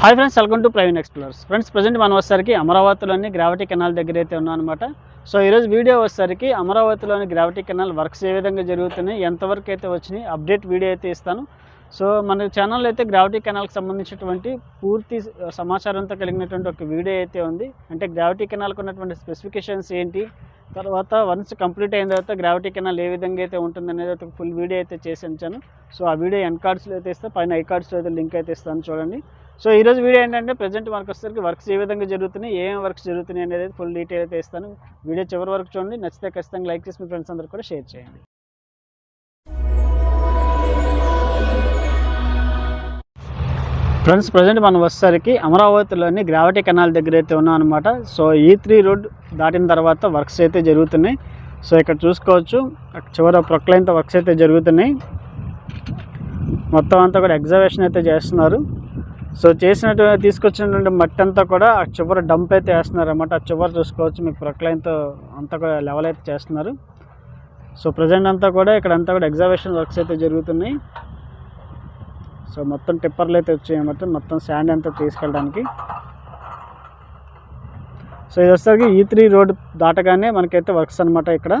Hi friends welcome to private explores friends present మనం వచ్చేసరికి అమరావతిలోని గ్రావిటీ కెనాల్ దగ్గర అయితే ఉన్నాం అనమాట సో ఈరోజు వీడియో వచ్చేసరికి అమరావతిలోని గ్రావిటీ కెనాల్ వర్క్స్ ఏ విధంగా జరుగుతున్నాయి ఎంతవరకు అయితే వచ్చినాయి అప్డేట్ వీడియో అయితే ఇస్తాను. సో మన ఛానల్ అయితే గ్రావిటీ కెనాల్కి సంబంధించినటువంటి పూర్తి సమాచారంతో కలిగినటువంటి ఒక వీడియో అయితే ఉంది. అంటే గ్రావిటీ కెనాల్కి ఉన్నటువంటి స్పెసిఫికేషన్స్ ఏంటి తర్వాత వన్స్ కంప్లీట్ అయిన తర్వాత గ్రావిటీ కెనాల్ ఏ విధంగా అయితే ఉంటుంది అనేది ఒక ఫుల్ వీడియో అయితే చేసి ఉంచాను. సో ఆ వీడియో ఎన్ కార్డ్స్లో అయితే ఇస్తే పైన ఐ కార్డ్స్లో అయితే లింక్ అయితే ఇస్తాను చూడండి. సో ఈ రోజు వీడియో ఏంటంటే ప్రజెంట్ మనకు వచ్చేసరికి వర్క్స్ ఏ విధంగా జరుగుతున్నాయి ఏమేమి వర్క్స్ జరుగుతున్నాయి అనేది ఫుల్ డీటెయిల్ అయితే ఇస్తాను. వీడియో చివరి వరకు చూడండి. నచ్చితే ఖచ్చితంగా లైక్ చేసి మీ ఫ్రెండ్స్ అందరూ కూడా షేర్ చేయండి. ఫ్రెండ్స్ ప్రజెంట్ మనం వచ్చేసరికి అమరావతిలోని గ్రావిటీ కెనాల్ దగ్గర అయితే ఉన్నాం అనమాట సో ఈ త్రీ రోడ్ దాటిన తర్వాత వర్క్స్ అయితే జరుగుతున్నాయి. సో ఇక్కడ చూసుకోవచ్చు. అక్కడ చివర ప్రొక్లైన్తో వర్క్స్ అయితే జరుగుతున్నాయి. మొత్తం అంతా కూడా ఎగ్జాబిషన్ అయితే చేస్తున్నారు. సో చేసినట్టు తీసుకొచ్చినటువంటి మట్టి అంతా కూడా ఆ చివర డంప్ అయితే వేస్తున్నారు అనమాట ఆ చివర చూసుకోవచ్చు మీకు ప్రొక్లైన్తో అంతా కూడా లెవెల్ అయితే చేస్తున్నారు. సో ప్రజెంట్ అంతా కూడా ఇక్కడ అంతా కూడా ఎగ్జాబిషన్ వర్క్స్ అయితే జరుగుతున్నాయి. సో మొత్తం టిప్పర్లు అయితే వచ్చాయి అన్నమాట. మొత్తం శాండ్ అంతా తీసుకెళ్ళడానికి. సో ఇది వచ్చేసరికి ఈ త్రీ రోడ్ దాటగానే మనకైతే వర్క్స్ అనమాట ఇక్కడ.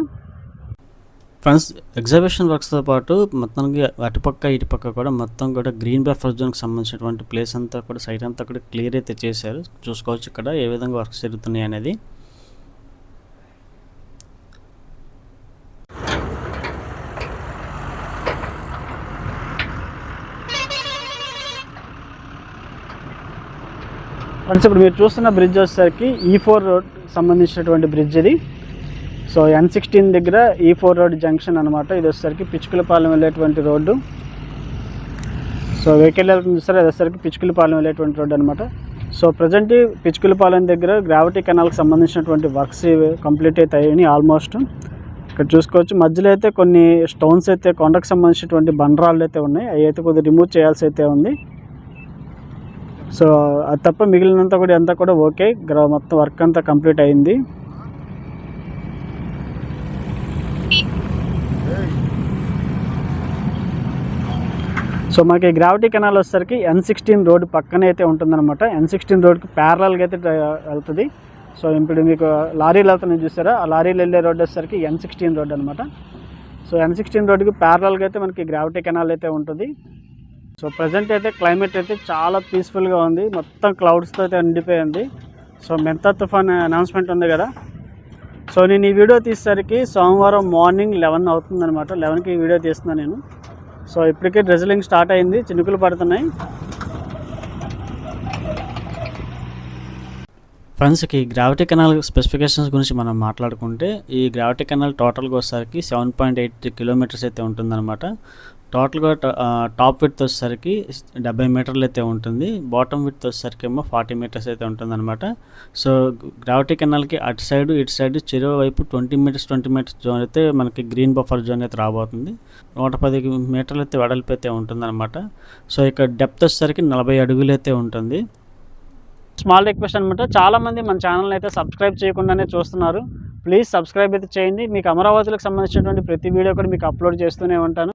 ఫ్రెండ్స్ ఎగ్జిబిషన్ వర్క్స్తో పాటు మొత్తానికి అటుపక్క ఇటుపక్క కూడా మొత్తం కూడా గ్రీన్ బఫర్ జోన్కి సంబంధించినటువంటి ప్లేస్ అంతా కూడా సైట్ అంతా కూడా క్లియర్ అయితే చేశారు. చూసుకోవచ్చు ఇక్కడ ఏ విధంగా వర్క్స్ జరుగుతున్నాయి అనేది. ఫ్రెండ్స్ ఇప్పుడు మీరు చూస్తున్న బ్రిడ్జ్ వచ్చేసరికి ఈ ఫోర్ రోడ్ సంబంధించినటువంటి బ్రిడ్జ్ ఇది. సో ఎన్ సిక్స్టీన్ దగ్గర ఈ ఫోర్ రోడ్ జంక్షన్ అనమాట ఇది వచ్చేసరికి పిచ్చుకలపాలెం వెళ్ళేటువంటి రోడ్డు. సో వెహికల్ వెళ్తుంది చూస్తారు అది వచ్చేసరికి పిచ్చుకలపాలెం వెళ్ళేటువంటి రోడ్డు అనమాట సో ప్రజెంట్ పిచ్చుకలపాలెం దగ్గర గ్రావిటీ కెనాల్కి సంబంధించినటువంటి వర్క్స్ కంప్లీట్ అయితే అయ్యాయి ఆల్మోస్ట్ ఇక్కడ చూసుకోవచ్చు. మధ్యలో అయితే కొన్ని స్టోన్స్ అయితే కొండకు సంబంధించినటువంటి బండరాళ్ళు అయితే ఉన్నాయి. అవి అయితే కొద్దిగా రిమూవ్ చేయాల్సి అయితే ఉంది. సో అది తప్ప మిగిలినంత కూడా అంతా కూడా ఓకే మొత్తం వర్క్ అంతా కంప్లీట్ అయింది. సో మనకి గ్రావిటీ కెనాల్ వచ్చేసరికి ఎన్ సిక్స్టీన్ రోడ్ పక్కనే అయితే ఉంటుందన్నమాట. ఎన్ సిక్స్టీన్ రోడ్కి ప్యారలల్గా అయితే వెళ్తుంది. సో ఇప్పుడు మీకు లారీలు వెళ్తున్నాయి చూసారా? ఆ లారీలు వెళ్ళే రోడ్ వచ్చేసరికి ఎన్ సిక్స్టీన్ రోడ్ అనమాట సో ఎన్ సిక్స్టీన్ రోడ్కి ప్యారలల్గా అయితే మనకి గ్రావిటీ కెనాల్ అయితే ఉంటుంది. సో ప్రజెంట్ అయితే క్లైమేట్ అయితే చాలా పీస్ఫుల్గా ఉంది. మొత్తం క్లౌడ్స్తో అయితే నిండిపోయింది. సో మెంతా తుఫాన్ అనౌన్స్మెంట్ ఉంది కదా. సో నేను ఈ వీడియో తీసేసరికి సోమవారం మార్నింగ్ లెవెన్ అవుతుందన్నమాట. లెవెన్కి ఈ వీడియో తీస్తున్నాను నేను. సో ఇప్పటికే డ్రెజిలింగ్ స్టార్ట్ అయింది. చినుకులు పడుతున్నాయి. ఫ్రెండ్స్కి గ్రావిటీ కెనాల్ స్పెసిఫికేషన్స్ గురించి మనం మాట్లాడుకుంటే ఈ గ్రావిటీ కెనాల్ టోటల్గా వచ్చేసరికి సెవెన్ పాయింట్ ఎయిట్ కిలోమీటర్స్ అయితే ఉంటుందన్నమాట. టోటల్గా టాప్ విత్ వచ్చేసరికి డెబ్బై మీటర్లు అయితే ఉంటుంది. బాటమ్ విత్ వచ్చేసరికి ఏమో ఫార్టీ మీటర్స్ అయితే ఉంటుందన్నమాట. సో గ్రావిటీ కెనాల్కి అటు సైడ్ ఇటు సైడ్ చెరువు వైపు twenty meters twenty meters zone అయితే మనకి గ్రీన్ బఫర్ జోన్ అయితే రాబోతుంది. నూట పది మీటర్లు అయితే వెడల్పు అయితే ఉంటుందన్నమాట. సో ఇక్కడ డెప్త్ వచ్చేసరికి నలభై అడుగులు అయితే ఉంటుంది. స్మాల్ రిక్వెస్ట్ అనమాట చాలామంది మన ఛానల్ అయితే సబ్స్క్రైబ్ చేయకుండానే చూస్తున్నారు. ప్లీజ్ సబ్స్క్రైబ్ అయితే చేయండి. మీకు అమరావతికి సంబంధించినటువంటి ప్రతి వీడియో కూడా మీకు అప్లోడ్ చేస్తూనే ఉంటాను.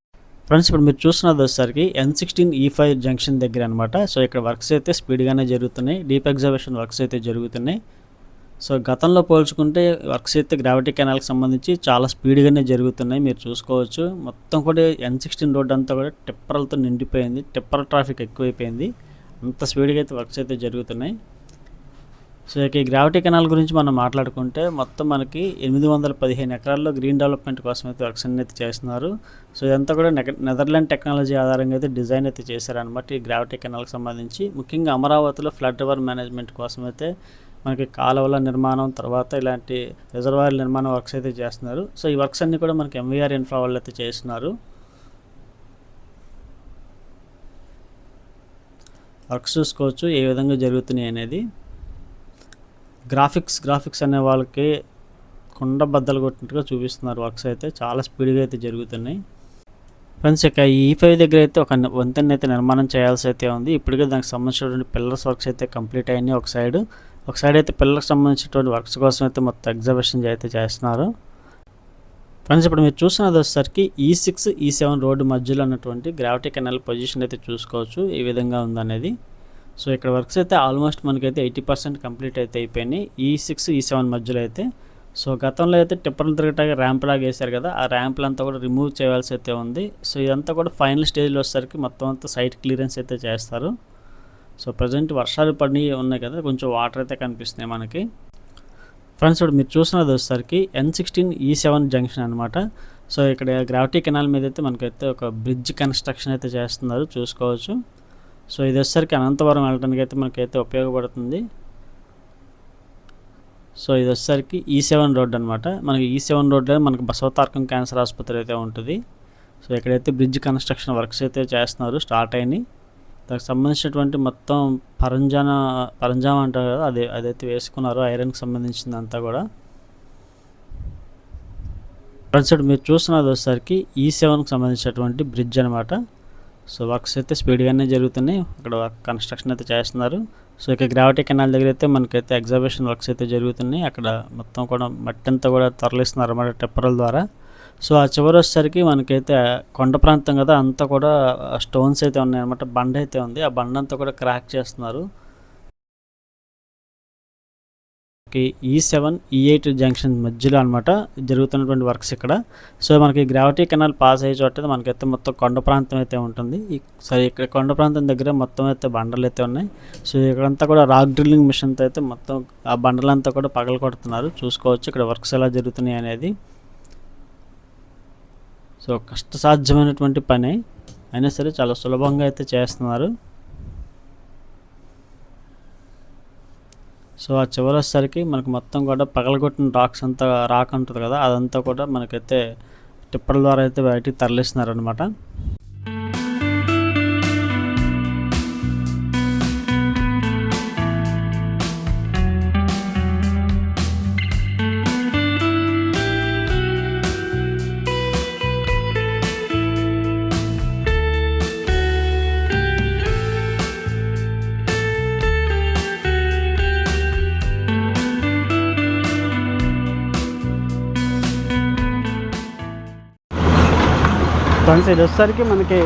ఫ్రెండ్స్ ఇప్పుడు మీరు చూస్తున్నది వచ్చేసరికి ఎన్ సిక్స్టీన్ ఈ ఫైవ్ జంక్షన్ దగ్గర అనమాట సో ఇక్కడ వర్క్స్ అయితే స్పీడ్గానే జరుగుతున్నాయి. డీప్ ఎగ్జాబిషన్ వర్క్స్ అయితే జరుగుతున్నాయి. సో గతంలో పోల్చుకుంటే వర్క్స్ అయితే గ్రావిటీ కెనాల్కి సంబంధించి చాలా స్పీడ్గానే జరుగుతున్నాయి. మీరు చూసుకోవచ్చు. మొత్తం కూడా ఎన్ సిక్స్టీన్ రోడ్ అంతా కూడా టిప్పర్లతో నిండిపోయింది. టిప్పర్ ట్రాఫిక్ ఎక్కువైపోయింది. అంత స్పీడ్గా అయితే వర్క్స్ అయితే జరుగుతున్నాయి. సో ఇక ఈ గ్రావిటీ కెనాల్ గురించి మనం మాట్లాడుకుంటే మొత్తం మనకి ఎనిమిది వందల పదిహేను ఎకరాల్లో గ్రీన్ డెవలప్మెంట్ కోసం అయితే వర్క్స్ అన్ని అయితే చేస్తున్నారు. సో ఇదంతా కూడా నెగ నెదర్లాండ్ టెక్నాలజీ ఆధారంగా అయితే డిజైన్ అయితే చేశారనమాట ఈ గ్రావిటీ కెనాల్కి సంబంధించి. ముఖ్యంగా అమరావతిలో ఫ్లడ్ రివర్ మేనేజ్మెంట్ కోసం అయితే మనకి కాలువల నిర్మాణం తర్వాత ఇలాంటి రిజర్వాయర్ నిర్మాణం వర్క్స్ అయితే చేస్తున్నారు. సో ఈ వర్క్స్ అన్నీ కూడా మనకి ఎంవీఆర్ ఇన్ఫ్రా వాళ్ళు అయితే చేస్తున్నారు. వర్క్స్ చూసుకోవచ్చు ఏ విధంగా జరుగుతున్నాయి అనేది. గ్రాఫిక్స్ గ్రాఫిక్స్ అనే వాళ్ళకి కుండ బద్దలు కొట్టినట్టుగా చూపిస్తున్నారు వర్క్స్ అయితే. చాలా స్పీడ్గా అయితే జరుగుతున్నాయి. ఫ్రెండ్స్ ఇక ఈ e ఫైవ్ దగ్గర అయితే ఒక వంతెన అయితే నిర్మాణం చేయాల్సి అయితే ఉంది. ఇప్పటికే దానికి సంబంధించినటువంటి పిల్లర్స్ వర్క్స్ అయితే కంప్లీట్ అయినాయి ఒక సైడ్. ఒక సైడ్ అయితే పిల్లలకు సంబంధించినటువంటి వర్క్స్ కోసం అయితే మొత్తం ఎగ్జిబిషన్ అయితే చేస్తున్నారు. ఫ్రెండ్స్ ఇప్పుడు మీరు చూస్తున్నది వచ్చేసరికి ఈ సిక్స్ ఈ సెవెన్ రోడ్డు మధ్యలో ఉన్నటువంటి గ్రావిటీ కెనాల్ పొజిషన్ అయితే చూసుకోవచ్చు. ఏ విధంగా ఉందనేది. సో ఇక్కడ వర్క్స్ అయితే ఆల్మోస్ట్ మనకైతే ఎయిటీ పర్సెంట్ కంప్లీట్ అయితే అయిపోయినాయి. ఈ సిక్స్ ఈ సెవెన్ మధ్యలో అయితే. సో గతంలో అయితే టిప్పర్లు తిరగటానికి ర్యాంప్ లాగా వేశారు కదా ఆ ర్యాంపులు అంతా కూడా రిమూవ్ చేయాల్సి అయితే ఉంది. సో ఇదంతా కూడా ఫైనల్ స్టేజ్లో వచ్చేసరికి మొత్తం అంతా సైట్ క్లియరెన్స్ అయితే చేస్తారు. సో ప్రజెంట్ వర్షాలు పడి ఉన్నాయి కదా కొంచెం వాటర్ అయితే కనిపిస్తున్నాయి మనకి. ఫ్రెండ్స్ ఇప్పుడు మీరు చూసినది వచ్చేసరికి ఎన్ సిక్స్టీన్ ఈ సెవెన్ జంక్షన్ అనమాట సో ఇక్కడ గ్రావిటీ కెనాల్ మీద అయితే మనకైతే ఒక బ్రిడ్జ్ కన్స్ట్రక్షన్ అయితే చేస్తున్నారు చూసుకోవచ్చు. సో ఇది వచ్చేసరికి అనంతవరం వెళ్ళడానికి అయితే మనకైతే ఉపయోగపడుతుంది. సో ఇది వచ్చేసరికి e ఈ సెవెన్ రోడ్ అనమాట మనకి ఈ సెవెన్ రోడ్లో మనకి బసవతారకం క్యాన్సర్ ఆసుపత్రి అయితే ఉంటుంది. సో ఇక్కడైతే బ్రిడ్జ్ కన్స్ట్రక్షన్ వర్క్స్ అయితే చేస్తున్నారు స్టార్ట్ అయినాయి దానికి సంబంధించినటువంటి మొత్తం పరంజాన పరంజామ అంటారు కదా అదే అదైతే వేసుకున్నారు ఐరన్కి సంబంధించింది అంతా కూడా. ఫ్రెండ్స్ మీరు చూస్తున్నది వచ్చేసరికి e ఈ సెవెన్కి సంబంధించినటువంటి బ్రిడ్జ్ అనమాట సో వర్క్స్ అయితే స్పీడ్గానే జరుగుతున్నాయి. అక్కడ వర్క్ కన్స్ట్రక్షన్ అయితే చేస్తున్నారు. సో ఇక గ్రావిటీ కెనాల్ దగ్గర అయితే మనకైతే ఎగ్జాబిషన్ వర్క్స్ అయితే జరుగుతున్నాయి. అక్కడ మొత్తం కూడా మట్టి అంతా కూడా తరలిస్తున్నారు అన్నమాట టెప్పరల ద్వారా. సో ఆ చివరి వచ్చేసరికి మనకైతే కొండ ప్రాంతం కదా అంతా కూడా స్టోన్స్ అయితే ఉన్నాయన్నమాట బండ అయితే ఉంది. ఆ బండ అంతా కూడా క్రాక్ చేస్తున్నారు. ఈ సెవెన్ ఈ ఎయిట్ జంక్షన్ మధ్యలో అనమాట జరుగుతున్నటువంటి వర్క్స్ ఇక్కడ. సో మనకి గ్రావిటీ కెనాల్ పాస్ అయ్యే చోట మనకైతే మొత్తం కొండ ప్రాంతం అయితే ఉంటుంది. ఈ- సరే ఇక్కడ కొండ ప్రాంతం దగ్గర మొత్తం అయితే బండలు అయితే ఉన్నాయి. సో ఇక్కడంతా కూడా రాక్ డ్రిల్లింగ్ మిషన్తో అయితే మొత్తం ఆ బండలంతా కూడా పగల కొడుతున్నారు. చూసుకోవచ్చు ఇక్కడ వర్క్స్ ఎలా జరుగుతున్నాయి అనేది. సో కష్టసాధ్యమైనటువంటి పని. అయినా సరే చాలా సులభంగా అయితే చేస్తున్నారు. సో ఆ చివరి వచ్చేసరికి మనకు మొత్తం కూడా పగలగొట్టిన రాక్స్ అంతా రాక్ ఉంటుంది కదా అదంతా కూడా మనకైతే టిప్పర్ ద్వారా అయితే బయటికి తరలిస్తున్నారు అనమాట ఫ్రెండ్స్ ఇది వచ్చేసరికి మనకి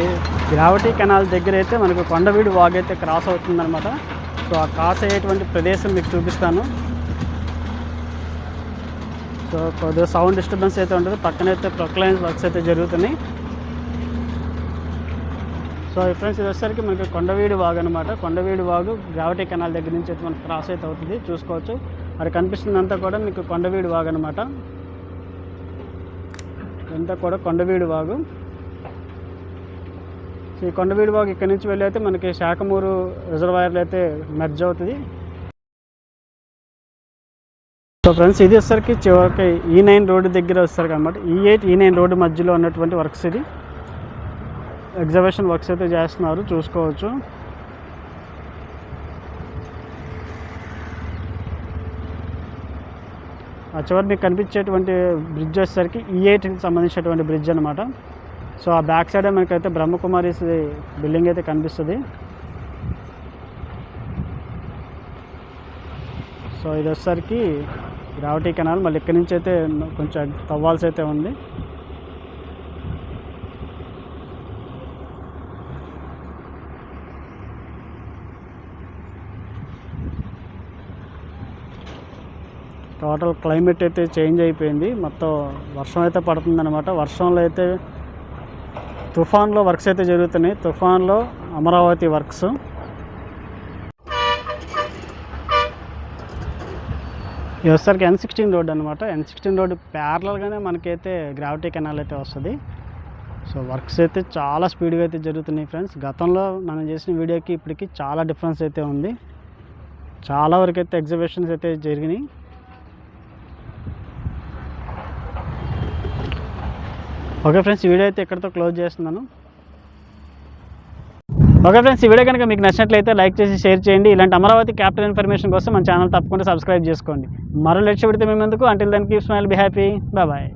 గ్రావిటీ కెనాల్ దగ్గర అయితే మనకు కొండవీడు వాగ్ అయితే క్రాస్ అవుతుందన్నమాట. సో ఆ క్రాస్ అయ్యేటువంటి ప్రదేశం మీకు చూపిస్తాను. సో కొద్దిగా సౌండ్ డిస్టర్బెన్స్ అయితే ఉంటుంది. పక్కనైతే ప్రొక్లైన్స్ వర్క్స్ అయితే జరుగుతున్నాయి. సో ఫ్రెండ్స్ ఇది వచ్చేసరికి మనకి కొండవీడు వాగు అనమాట కొండవీడు వాగు గ్రావిటీ కెనాల్ దగ్గర నుంచి అయితే మనకు క్రాస్ అయితే అవుతుంది. చూసుకోవచ్చు. అది కనిపిస్తుందంతా కూడా మీకు కొండవీడు వాగు అనమాట ఇదంతా కూడా కొండవీడు వాగు. సో ఈ కొండవీడు వాగు ఇక్కడ నుంచి వెళ్ళి అయితే మనకి శాఖమూరు రిజర్వాయర్లు అయితే మెర్జ్ అవుతుంది. సో ఫ్రెండ్స్ ఇది వచ్చేసరికి చివరికి e ఈ నైన్ రోడ్డు దగ్గర వచ్చేసరికి అనమాట ఈ ఎయిట్ ఈ నైన్ రోడ్డు మధ్యలో ఉన్నటువంటి వర్క్స్ ఇది. ఎగ్జిబిషన్ వర్క్స్ అయితే చేస్తున్నారు చూసుకోవచ్చు. ఆ చివరి మీకు కనిపించేటువంటి బ్రిడ్జ్ వచ్చేసరికి e ఈ ఎయిట్కి సంబంధించినటువంటి బ్రిడ్జ్ అనమాట సో ఆ బ్యాక్ సైడే మనకైతే బ్రహ్మకుమారీస్ బిల్డింగ్ అయితే కనిపిస్తుంది. సో ఇది వచ్చేసరికి గ్రావిటీ కెనాల్ మళ్ళీ ఇక్కడి నుంచి అయితే కొంచెం తవ్వాల్సి అయితే ఉంది. టోటల్ క్లైమేట్ అయితే చేంజ్ అయిపోయింది. మొత్తం వర్షం అయితే పడుతుందన్నమాట. వర్షంలో అయితే తుఫాన్లో వర్క్స్ అయితే జరుగుతున్నాయి. తుఫాన్లో అమరావతి వర్క్స్. ఇది వచ్చేసరికి ఎన్ సిక్స్టీన్ రోడ్ అనమాట ఎన్ సిక్స్టీన్ రోడ్ ప్యారలల్గానే మనకైతే గ్రావిటీ కెనాల్ అయితే వస్తుంది. సో వర్క్స్ అయితే చాలా స్పీడ్గా అయితే జరుగుతున్నాయి ఫ్రెండ్స్. గతంలో మనం చేసిన వీడియోకి ఇప్పటికి చాలా డిఫరెన్స్ అయితే ఉంది. చాలా వరకు అయితే ఎగ్జిబిషన్స్ అయితే జరిగినాయి. ఓకే ఫ్రెండ్స్ ఈ వీడియో అయితే ఇక్కడితో క్లోజ్ చేస్తున్నాను. ఓకే ఫ్రెండ్స్ ఈ వీడియో కనుక మీకు నచ్చినట్లయితే లైక్ చేసి షేర్ చేయండి. ఇలాంటి అమరావతి క్యాపిటల్ ఇన్ఫర్మేషన్ కోసం మన ఛానల్ తప్పకుండా సబ్స్క్రైబ్ చేసుకోండి. మరో లెట్స్ పెడితే మేము ఎందుకు అంటిల్ దానికి స్మైల్ బి హ్యాపీ బాయ్